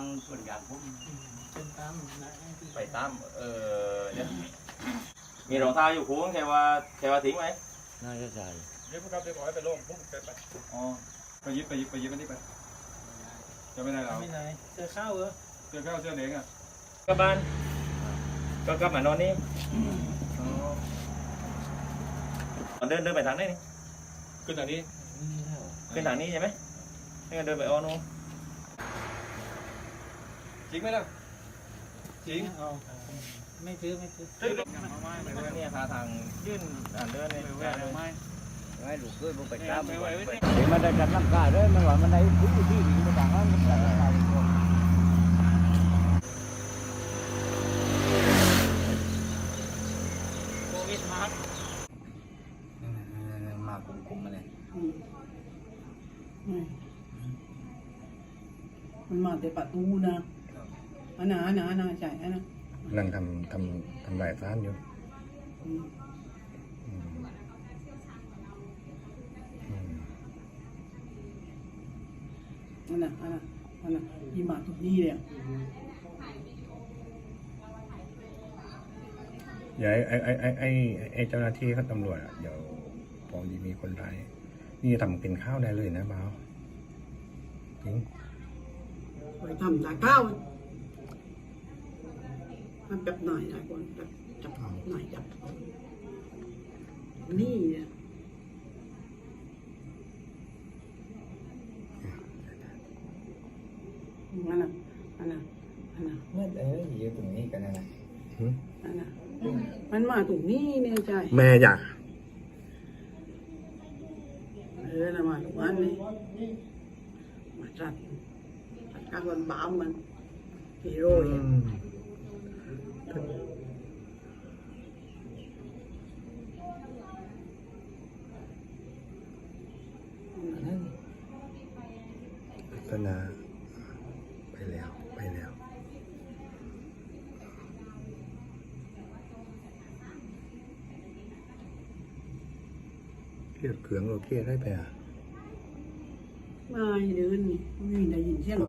งส่วนยางผมเป็นตามนะไปตามเออเดี๋ยวมีรองเท้าอยู่คุ้งแค่ว่าแค่ว่าทิ้งไว้น่าจะใช่เดี๋ยวพวกครับเดี๋ยวขอให้ไปลงผมไปไปอ๋อไปยิบไปยิบไปยิบอันนี้ไปจะไม่ได้เราไม่ไหนเจอข้าวเหรอเสื้อข้าวเสื้อเหลืองอะกลับบ้านก็กลับมานอนนี่อ๋อเดินเดินไปทางไหนนี่ขึ้นทางนี้ขึ้นทางนี้ใช่ไหมไม่งั้นเดินไปอ้อนู้น จริงไหมล่ะจริงเอาไม่ซื้อไม่ซื้อเนี่ยหาทางยื่นอ่านเดินเนี่ยไม่ลูกเคยผมไปตามไม่ไหวไม่ไหวเดี๋ยวมันได้จัดน้ำกาเลยมันว่ามันได้พื้นที่ดีมาต่างกันมันจัดน้ำกาเลยโควิดมามาคุมคุมมาเลยมันมาแต่ประตูนะ อันน่ะอันน่ะอันน่ะใช่อันน่ะนั่งทำทำทำลายร้านอยู่อืมอืมอืมอันน่ะอันน่ะอันน่ะยีมาทุกนี่เลยอะอย่าไอ้ไอ้ไอ้ไอ้ไอ้ไอ้เจ้าหน้าที่เขาตำรวจอะเดี๋ยวพอดีมีคนร้ายนี่ทำเป็นข้าวได้เลยนะบ่าวจริง ไปทำจากข้าว มันแบบหน่อยนะคนแบบจับหน่อยจับนี่อะอันน่ะอันน่ะอันน่ะเมื่อเอออยู่ตรงนี้กันนะหึอันน่ะมันมาตรงนี้เนี่ยใช่แม่อยากเออนะมาตรงนั้นนี่มาจัดจัดการคนบ้ามันฮีโร่อืเนี่ย ม ลักษณะไปแล้ว ไปแล้วเครียดเขืองเราเคได้ไปอะ ไม่เดินไม่ได้ยินเสียง